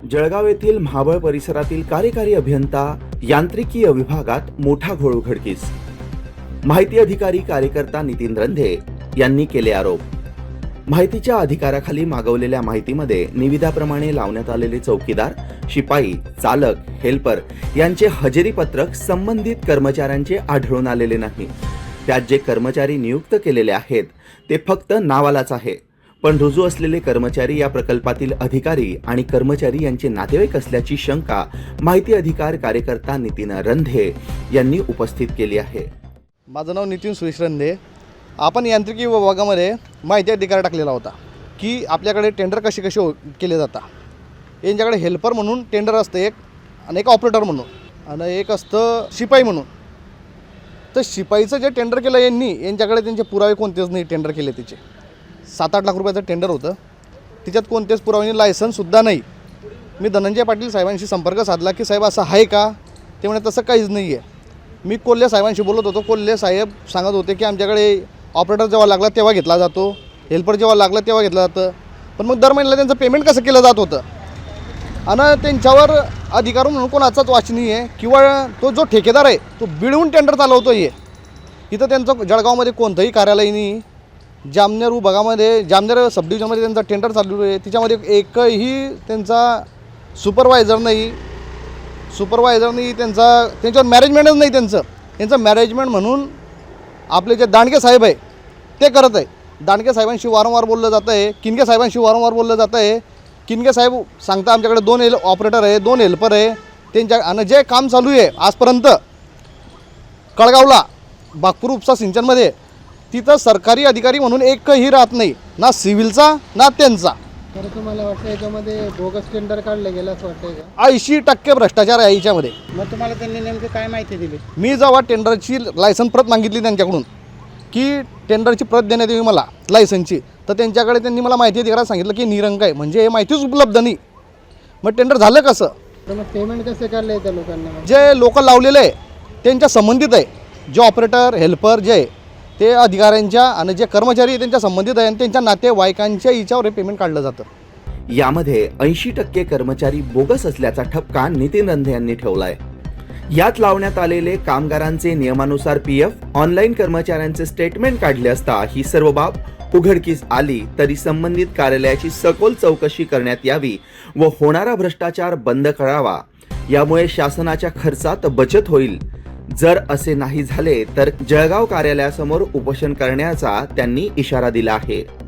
जळगाव येथील महाबळ परिसरातील कार्यकारी अभियंता यांत्रिकीय विभागात मोठा घोळ उघडकीस. माहिती अधिकारी कार्यकर्ता नितीन रंधे यांनी केले आरोप. माहितीच्या अधिकाराखाली मागवलेल्या माहितीमध्ये निविदाप्रमाणे लावण्यात आलेले चौकीदार शिपाई चालक हेल्पर यांचे हजेरी पत्रक संबंधित कर्मचाऱ्यांचे आढळून आलेले नाही. त्यात जे कर्मचारी नियुक्त केलेले आहेत ते फक्त नावालाच आहे पण रुजू असलेले कर्मचारी या प्रकल्पातील अधिकारी आणि कर्मचारी यांचे नातेवाईक असल्याची शंका माहिती अधिकार कार्यकर्ता नितीन रंधे यांनी उपस्थित केली आहे. माझं नाव नितीन सुरेश रंधे. आपण यांत्रिकी विभागामध्ये माहिती अधिकार टाकलेला होता की आपल्याकडे टेंडर कसे कसे हो केले जातात. यांच्याकडे हेल्पर म्हणून टेंडर असतं एक आणि एक ऑपरेटर म्हणून आणि एक असतं शिपाई म्हणून. तर शिपाईचं जे टेंडर केलं यांनी यांच्याकडे त्यांचे पुरावे कोणतेच नाही टेंडर केले त्याचे सात आठ लाख रुपयाचं टेंडर होतं. तिच्यात कोणतेच पुरावे लायसनसुद्धा नाही. मी धनंजय पाटील साहेबांशी संपर्क साधला की साहेब असं आहे का? ते म्हणे तसं काहीच नाही आहे मी कोल्हे साहेबांशी बोलत होतो. कोल्हे साहेब सांगत होते की आमच्याकडे ऑपरेटर जेव्हा लागला तेव्हा घेतला जातो. हेल्पर जेव्हा लागला तेव्हा घेतला जातं. पण मग दर महिन्याला त्यांचं पेमेंट कसं केलं जात होतं? आणि त्यांच्यावर अधिकार म्हणून कोणाचाच वाचनी आहे किंवा तो जो ठेकेदार आहे तो बिळवून टेंडर चालवतो आहे इथं त्यांचं जळगावमध्ये कोणतंही कार्यालय नाही. जामनेर विभागामध्ये जामनेर सब डिव्हिजनमध्ये त्यांचा टेंडर चालू आहे. तिच्यामध्ये एकही त्यांचा सुपरवायझर नाही. सुपरवायझर नाही त्यांचा त्यांच्यावर मॅनेजमेंटच नाही त्यांचं. त्यांचं मॅनेजमेंट म्हणून आपले जे दांडगे साहेब आहे ते करत आहे. दांडगे साहेबांशी वारंवार बोललं जातं आहे. किनके साहेबांशी वारंवार बोललं जातं आहे. किनके साहेब सांगता आमच्याकडे दोन हेल ऑपरेटर आहे दोन हेल्पर आहे. त्यांच्या आणि जे काम चालू आहे आजपर्यंत कळगावला बागपूर उपसा सिंचनमध्ये तिथं सरकारी अधिकारी म्हणून एकही राहत नाही. ना सिव्हिलचा ना त्यांचा. तर तुम्हाला वाटतं याच्यामध्ये बोगस टेंडर काढलं गेलं असं वाटतंय का? ऐंशी टक्के भ्रष्टाचार आहे याच्यामध्ये. मग तुम्हाला त्यांनी नेमकं काय माहिती दिली? मी जेव्हा टेंडरची लायसन प्रत मागितली त्यांच्याकडून की टेंडरची प्रत देण्यात यावी मला लायसनची तर त्यांच्याकडे त्यांनी मला माहिती अधिकारात सांगितलं की निरंक आहे. म्हणजे हे माहितीच उपलब्ध नाही. मग टेंडर झालं कसं? तर मग पेमेंट कसे काढले त्या लोकांना? जे लोक लावलेले आहे त्यांच्या संबंधित आहे. जे ऑपरेटर हेल्पर जे आहे ते अधिकाऱ्यांच्या आणि जे कर्मचारी त्यांच्या संबंधित आहे आणि त्यांच्या नातेवाईकांच्या हिच्यावर हे पेमेंट काढलं जातं. यामध्ये ऐंशी टक्के कर्मचारी बोगस असल्याचा ठपका नितीन रंधे यांनी ठेवलाय. यात लावण्यात आलेले कामगारांचे नियमानुसार पी एफ ऑनलाईन कर्मचाऱ्यांचे स्टेटमेंट काढले असता ही सर्व बाब उघडकीस आली तरी संबंधित कार्यालयाची सखोल चौकशी करण्यात यावी व होणारा भ्रष्टाचार बंद करावा. यामुळे शासनाच्या खर्चात बचत होईल. जर असे नाही झाले तर जळगाव कार्यालयासमोर उपोषण करण्याचा त्यांनी इशारा दिला आहे.